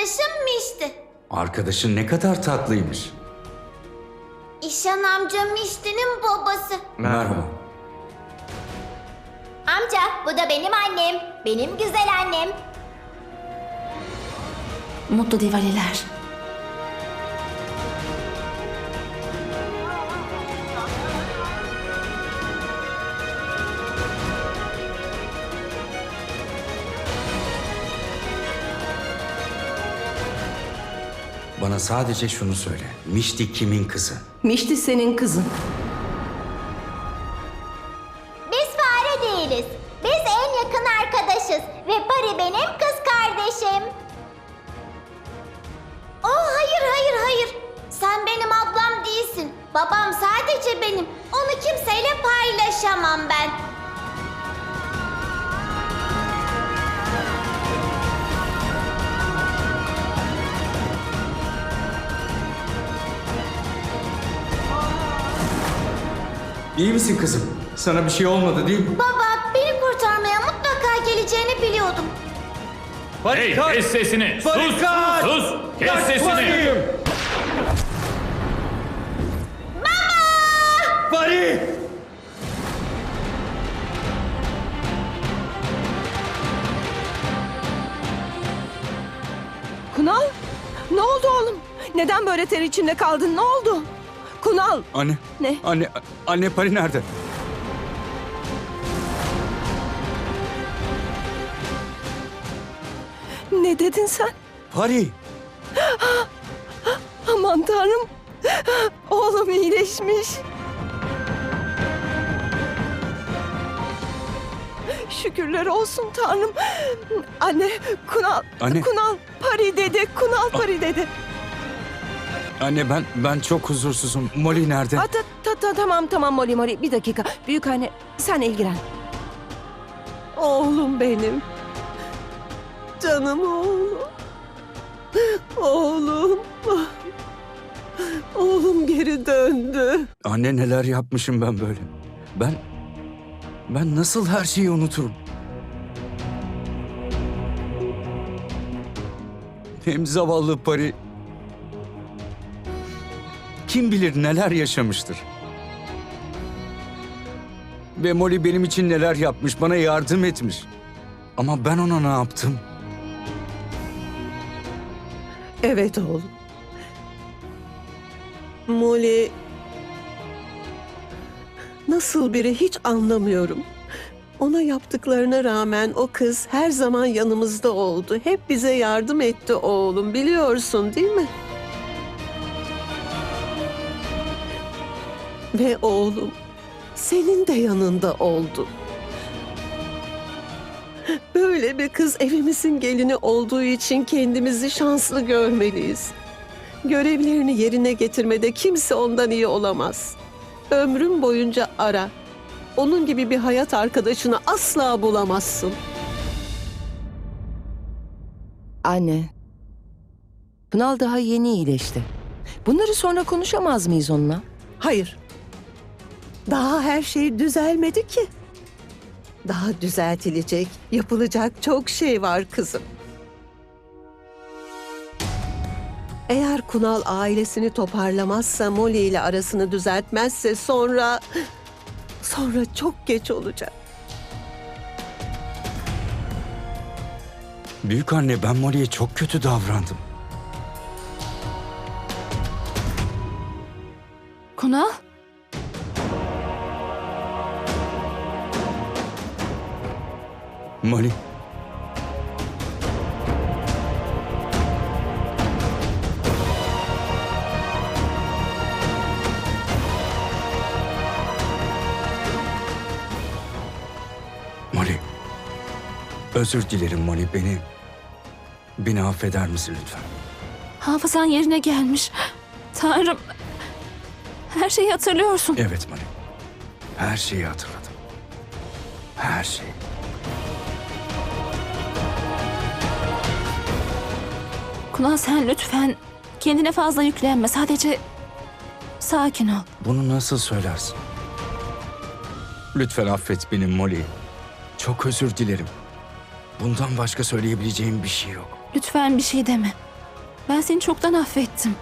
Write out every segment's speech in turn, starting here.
Mişti. Arkadaşın ne kadar tatlıymış. İşan amca Mişti'nin babası. Merhaba. Amca bu da benim annem. Benim güzel annem. Mutlu Diwaliler. Bana sadece şunu söyle. Mişti kimin kızı? Mişti senin kızın. Biz fare değiliz. Biz en yakın arkadaşız. Ve Pari benim kız kardeşim. Oh hayır hayır hayır. Sen benim ablam değilsin. Babam sadece benim. Onu kimseyle paylaşamam ben. İyi misin kızım? Sana bir şey olmadı değil mi? Baba beni kurtarmaya mutlaka geleceğini biliyordum. Hey kes sesini. Sus. Barikat! Sus. Kes sesini. Bari! Kunal? Ne oldu oğlum? Neden böyle ter içinde kaldın? Ne oldu? Kunal! Anne. Ne? Anne, anne Pari nerede? Ne dedin sen? Pari! Aman tanrım. Oğlum iyileşmiş. Şükürler olsun tanrım. Anne, Kunal, Anne. Kunal Pari dedi, Kunal Pari dedi. Anne ben ben çok huzursuzum. Molly nerede? Ha, ta, ta, ta, tamam tamam Molly Molly bir dakika. Büyük anne sen ilgilen. Oğlum benim. Canım oğlum. Oğlum. Oğlum geri döndü. Anne neler yapmışım ben böyle? Ben ben nasıl her şeyi unuturum? Hem zavallı Pari kim bilir neler yaşamıştır. Ve Molly benim için neler yapmış, bana yardım etmiş. Ama ben ona ne yaptım? Evet oğlum. Molly nasıl biri hiç anlamıyorum. Ona yaptıklarına rağmen o kız her zaman yanımızda oldu. Hep bize yardım etti oğlum. Biliyorsun değil mi? Ve oğlum senin de yanında oldu. Böyle bir kız evimizin gelini olduğu için kendimizi şanslı görmeliyiz. Görevlerini yerine getirmede kimse ondan iyi olamaz. Ömrün boyunca ara. Onun gibi bir hayat arkadaşını asla bulamazsın. Anne. Kunal daha yeni iyileşti. Bunları sonra konuşamaz mıyız onunla? Hayır. Daha her şey düzelmedi ki. Daha düzeltilecek, yapılacak çok şey var kızım. Eğer Kunal ailesini toparlamazsa, Molly ile arasını düzeltmezse sonra... Sonra çok geç olacak. Büyük anne ben Molly'ye çok kötü davrandım. Kunal? Molly. Molly. Özür dilerim Molly. Beni... Beni affeder misin lütfen? Hafızan yerine gelmiş. Tanrım. Her şeyi hatırlıyorsun. Evet Molly. Her şeyi hatırladım. Her şeyi. Kunal sen lütfen kendine fazla yüklenme. Sadece sakin ol. Bunu nasıl söylersin? Lütfen affet beni Molly. Çok özür dilerim. Bundan başka söyleyebileceğim bir şey yok. Lütfen bir şey deme. Ben seni çoktan affettim.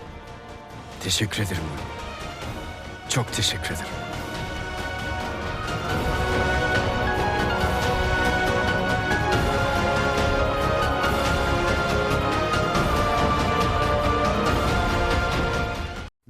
Teşekkür ederim. Çok teşekkür ederim.